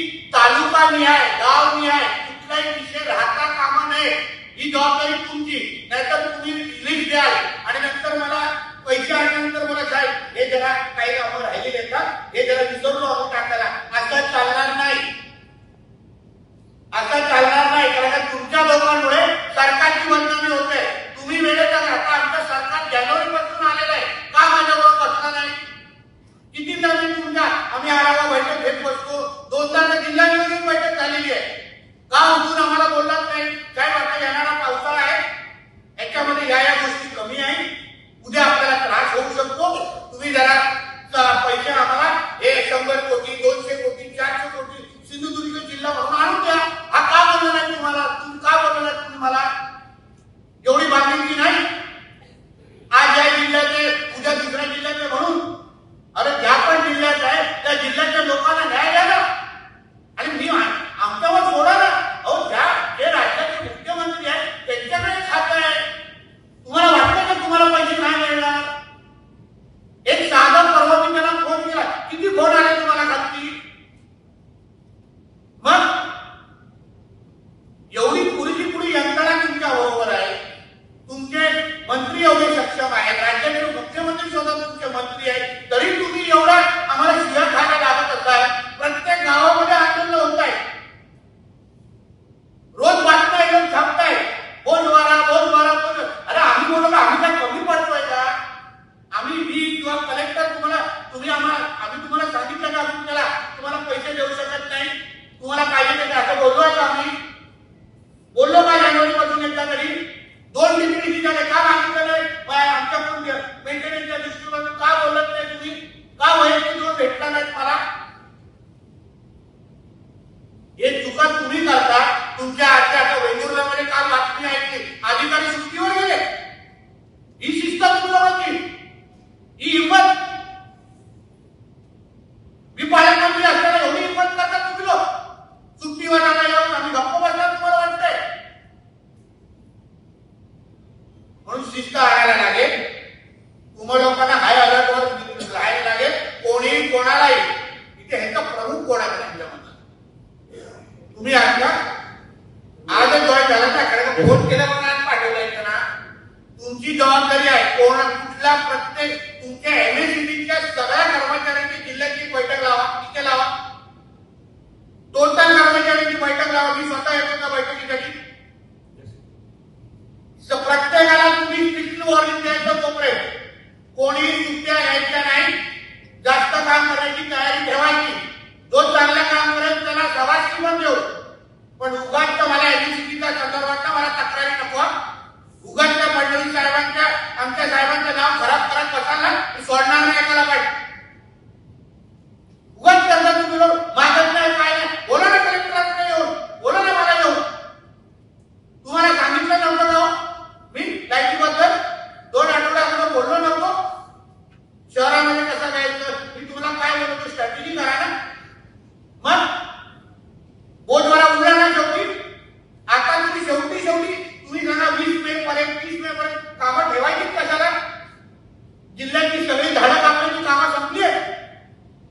तालुका निहाय गाव निहाय कुठलाही विषय राहता कामा नये. ही जबाबदारी तुमची. नाहीतर तुम्ही रिलीफ द्याल. आणि नंतर मला पैसे आल्यानंतर मला साहेब हे जरा काही कामं राहिलेले येतात हे जरा विसरलो आपण टाकायला. असं चालणार नाही. आता चालणार नाही. कारण तुमच्या लोकांमुळे सरकारची बदनामी होते. तुम्ही वेळेत आता आमचं सरकार जानेवारी पासून आलेलं आहे. का माझ्याबरोबर बसणार नाही? किती नवीन तुमचा आम्ही आढावा बैठक घेत बसतो. तुम्ही आम्हाला आम्ही तुम्हाला सांगितलं का? तुम्हाला तुम्हाला पैसे देऊ शकत नाही. तुम्हाला पाहिजे असं बोललो आता आम्ही. राहायला लोकांना हाय अलर्टवर राहायला लागेल. कोणीही कोणालाही. इथे ह्याचा प्रमुख कोणाकडे आहे त्यांच्यामध्ये तुम्ही आता आज जॉईन झाला ना कारण फोन केला म्हणून आज पाठवलं त्यांना. तुमची जबाबदारी आहे. कोण कुठला प्रत्येक तुमच्या एमएससीबीच्या सगळ्या कर्मचाऱ्यांची जिल्ह्याची बैठक लावा. तिथे लावा. टोटल कर्मचाऱ्यांची बैठक लावा. मी स्वतः येतो कोणी सुट्ट्या घ्यायच्या नाही जास्त काम करायची तयारी ठेवायची. जो चांगलं काम करेल त्याला सभाशी पण देऊ. पण उगाच तर मला एमएससीबीच्या संदर्भात मला तक्रारी नको उगाच त्या साहेबांच्या आमच्या साहेबांचं नाव खराब करत बसायला सोडणार